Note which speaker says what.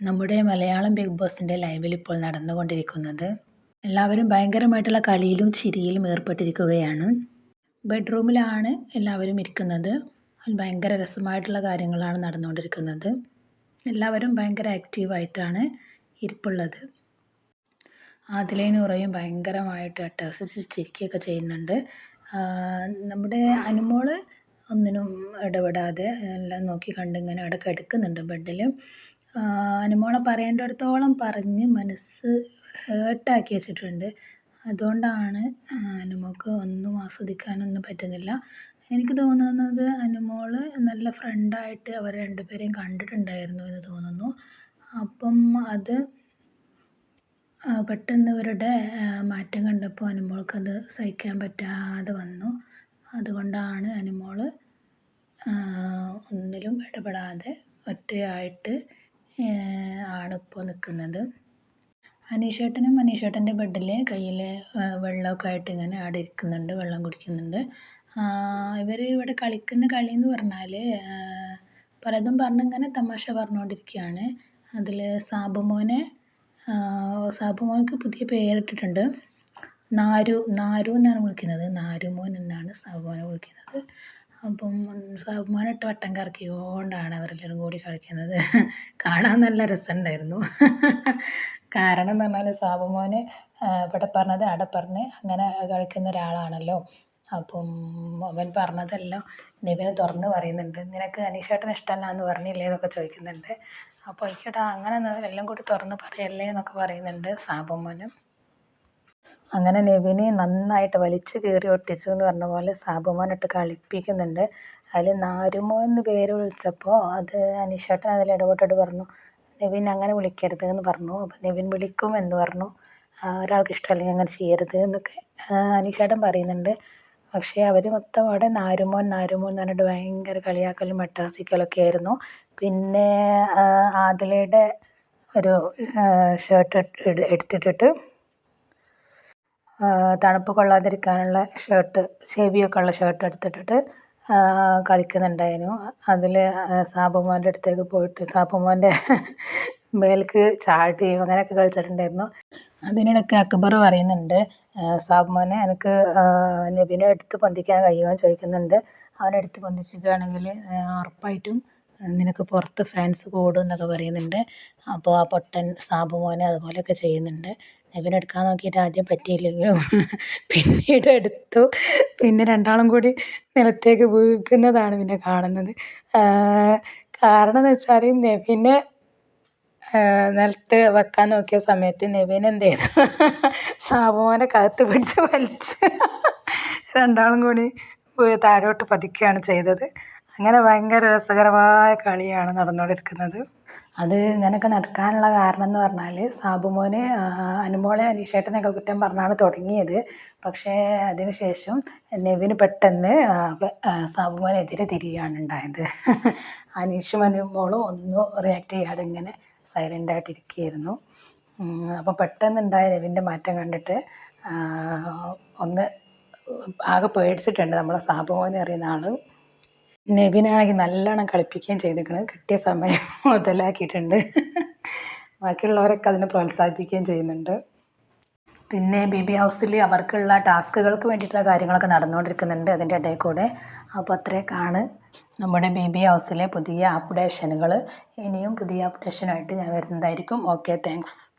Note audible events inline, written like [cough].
Speaker 1: നമ്മുടെ മലയാളം ബിഗ് ബോസിന്റെ ലൈവിൽ ഇപ്പോൾ നടന്നുകൊണ്ടിരിക്കുന്നത്. എല്ലാവരും ഭയങ്കരമായിട്ടുള്ള കളിയിലും ചിരിയിലും ഏർപ്പെട്ടിരിക്കുകയാണ്. ബെഡ്റൂമിലാണ് എല്ലാവരും ഇരിക്കുന്നത്. ഭയങ്കര രസമായിട്ടുള്ള കാര്യങ്ങളാണ് നടന്നുകൊണ്ടിരിക്കുന്നത്. എല്ലാവരും ഭയങ്കര ആക്റ്റീവായിട്ടാണ് ഇരിപ്പുള്ളത്. ആദിലയും നൂറയും ഭയങ്കരമായിട്ട് അട്ടഹസിച്ച് ചിരിക്കുകയൊക്കെ ചെയ്യുന്നുണ്ട് നമ്മുടെ അനുമോൾ ഒന്നിനും ഇടപെടാതെ എല്ലാം നോക്കി കണ്ടിങ്ങനെ അവിടെ കിടക്കുന്നുണ്ട് ബെഡിൽ അനുമോളെ പറയേണ്ടിടത്തോളം പറഞ്ഞ് മനസ്സ് ഹേർട്ടാക്കി വെച്ചിട്ടുണ്ട്. അതുകൊണ്ടാണ് അനുമോൾക്ക് ഒന്നും ആസ്വദിക്കാനൊന്നും പറ്റുന്നില്ല. എനിക്ക് തോന്നുന്നത് അനുമോൾ നല്ല ഫ്രണ്ടായിട്ട് അവർ രണ്ടുപേരെയും കണ്ടിട്ടുണ്ടായിരുന്നു എന്ന് തോന്നുന്നു. അപ്പം അത് പെട്ടെന്ന് ഇവരുടെ മാറ്റം കണ്ടപ്പോൾ അനുമോൾക്കത് സഹിക്കാൻ പറ്റാതെ വന്നു. അതുകൊണ്ടാണ് അനുമോൾ ഒന്നിലും ഇടപെടാതെ ഒറ്റയായിട്ട് ആണ് ഇപ്പോൾ നിൽക്കുന്നത് അനീഷേട്ടനും അനീഷേട്ടന്റെ ബെഡിൽ കയ്യിൽ വെള്ളമൊക്കെ ആയിട്ട് ഇങ്ങനെ അവിടെ ഇരിക്കുന്നുണ്ട് വെള്ളം കുടിക്കുന്നുണ്ട്. ഇവർ ഇവിടെ കളിക്കുന്ന കളി എന്ന് പറഞ്ഞാൽ പലതും പറഞ്ഞിങ്ങനെ തമാശ പറഞ്ഞുകൊണ്ടിരിക്കുകയാണ് അതിൽ സാബുമോനെ സാബുമോനക്ക് പുതിയ പേരിട്ടിട്ടുണ്ട്. നാരു നാരു എന്നാണ് വിളിക്കുന്നത്. നാരുമോൻ എന്നാണ് സാബുമോനെ വിളിക്കുന്നത്. അപ്പം സാബുമോനിട്ട് വട്ടം കറക്കിക്കൊണ്ടാണ് അവരെല്ലാവരും കൂടി കളിക്കുന്നത്. കാണാൻ നല്ല രസമുണ്ടായിരുന്നു. കാരണം എന്ന് പറഞ്ഞാൽ സാബുമോന് ഇവിടെ പറഞ്ഞത് അവിടെ പറഞ്ഞ് അങ്ങനെ കളിക്കുന്ന ഒരാളാണല്ലോ. അപ്പം അവൻ പറഞ്ഞതെല്ലാം നിവിനെ തുറന്ന് പറയുന്നുണ്ട്. നിനക്ക് അനീഷേട്ടൻ ഇഷ്ടമല്ല എന്ന് പറഞ്ഞില്ലേ എന്നൊക്കെ ചോദിക്കുന്നുണ്ട്. അപ്പോൾ എനിക്കെടാ അങ്ങനെ എല്ലാം കൂടി തുറന്ന് പറയല്ലേ എന്നൊക്കെ പറയുന്നുണ്ട് സാബുമോനും. അങ്ങനെ നെവിനെ നന്നായിട്ട് വലിച്ചു കീറി ഒട്ടിച്ചു എന്ന് പറഞ്ഞ പോലെ സാബുമോനിട്ട് കളിപ്പിക്കുന്നുണ്ട്. അതിൽ നാരുമോ എന്ന് പേര് വിളിച്ചപ്പോൾ അത് അനീഷേട്ടൻ അതിൽ ഇടപെട്ടിട്ട് പറഞ്ഞു നെവിൻ അങ്ങനെ വിളിക്കരുത് എന്ന് പറഞ്ഞു. അപ്പം നെവിൻ വിളിക്കും എന്ന് പറഞ്ഞു. ഒരാൾക്ക് ഇഷ്ടമല്ലെങ്കിൽ അങ്ങനെ ചെയ്യരുത് എന്നൊക്കെ അനീഷേട്ടൻ പറയുന്നുണ്ട്. പക്ഷേ അവർ മൊത്തം അവിടെ നാരുമോൻ നാരുമോൻ എന്ന് പറഞ്ഞിട്ട് ഭയങ്കര കളിയാക്കലും മട്ടാസിക്കലൊക്കെ ആയിരുന്നു. പിന്നെ ആദിലയുടെ ഒരു ഷർട്ട് എടുത്തിട്ടിട്ട് തണുപ്പ് കൊള്ളാതിരിക്കാനുള്ള ഷർട്ട് ചെവിയൊക്കെ ഉള്ള ഷർട്ട് എടുത്തിട്ടിട്ട് കളിക്കുന്നുണ്ടായിരുന്നു. അതിൽ സാബുമോന്റെ അടുത്തേക്ക് പോയിട്ട് സാബുമോന്റെ [laughs] മേൽക്ക് ചാടുകയും അങ്ങനെയൊക്കെ കളിച്ചിട്ടുണ്ടായിരുന്നു. അതിനിടയ്ക്ക് അക്ബർ പറയുന്നുണ്ട് സാബുമോനെ എനിക്ക് നബിനെ എടുത്ത് പൊന്തിക്കാൻ കഴിയുമെന്ന് ചോദിക്കുന്നുണ്ട്. അവനെ എടുത്ത് പൊന്തിച്ചിരിക്കുകയാണെങ്കിൽ ഉറപ്പായിട്ടും നിനക്ക് പുറത്ത് ഫാൻസ് കൂടും എന്നൊക്കെ പറയുന്നുണ്ട്. അപ്പോൾ ആ പൊട്ടൻ സാബുമോനെ അതുപോലെയൊക്കെ ചെയ്യുന്നുണ്ട്. നബീനെ എടുക്കാൻ നോക്കിയിട്ട് ആദ്യം പറ്റിയില്ലെങ്കിലും പിന്നീട് എടുത്തു. പിന്നെ രണ്ടാളും കൂടി നിലത്തേക്ക് വീഴുന്നതാണ് പിന്നെ കാണുന്നത്. കാരണം എന്ന് വെച്ചാൽ നെവിനെ നിലത്ത് വെക്കാൻ നോക്കിയ സമയത്ത് നെവിൻ എന്ത് ചെയ്തു? സാബുമോനെ കഴുത്ത് പിടിച്ച് വലിച്ച് രണ്ടാളും കൂടി താഴോട്ട് പതിക്കുകയാണ് ചെയ്തത്. അങ്ങനെ ഭയങ്കര രസകരമായ കളിയാണ് നടന്നുകൊണ്ടിരിക്കുന്നത്. അത് ഇങ്ങനെയൊക്കെ നടക്കാനുള്ള കാരണം എന്ന് പറഞ്ഞാൽ സാബുമോന് അനുമോളെ അനീഷേട്ടനൊക്കെ കുറ്റം പറഞ്ഞാണ് തുടങ്ങിയത്. പക്ഷേ അതിനുശേഷം നെവിന് പെട്ടെന്ന് സാബുമോനെതിരെ തിരിയുകയാണ് ഉണ്ടായത്. [laughs] അനീഷും അനുമോളും ഒന്നും റിയാക്ട് ചെയ്യാതെ ഇങ്ങനെ സൈലന്റായിട്ടിരിക്കുകയായിരുന്നു അപ്പോൾ പെട്ടെന്നുണ്ടായ നെവിന്റെ മാറ്റം കണ്ടിട്ട് ഒന്ന് ആകെ പേടിച്ചിട്ടുണ്ട് നമ്മളെ സാബുമോനെ അറിയുന്ന ആൾ നെവിനാണെങ്കിൽ നല്ലോണം കളിപ്പിക്കുകയും ചെയ്തിരിക്കണ്. കിട്ടിയ സമയം [laughs] മുതലാക്കിയിട്ടുണ്ട്. ബാക്കിയുള്ളവരൊക്കെ അതിനെ പ്രോത്സാഹിപ്പിക്കുകയും ചെയ്യുന്നുണ്ട്. പിന്നെ ബി ബി ഹൗസിൽ അവർക്കുള്ള ടാസ്കുകൾക്ക് വേണ്ടിയിട്ടുള്ള കാര്യങ്ങളൊക്കെ നടന്നുകൊണ്ടിരിക്കുന്നുണ്ട് അതിന്റെ ഇടയിൽ കൂടെ. അപ്പോൾ അത്രയൊക്കെയാണ് നമ്മുടെ ബി ബി ഹൗസിലെ പുതിയ അപ്ഡേഷനുകൾ. ഇനിയും പുതിയ അപ്ഡേഷനായിട്ട് ഞാൻ വരുന്നതായിരിക്കും. Okay thanks.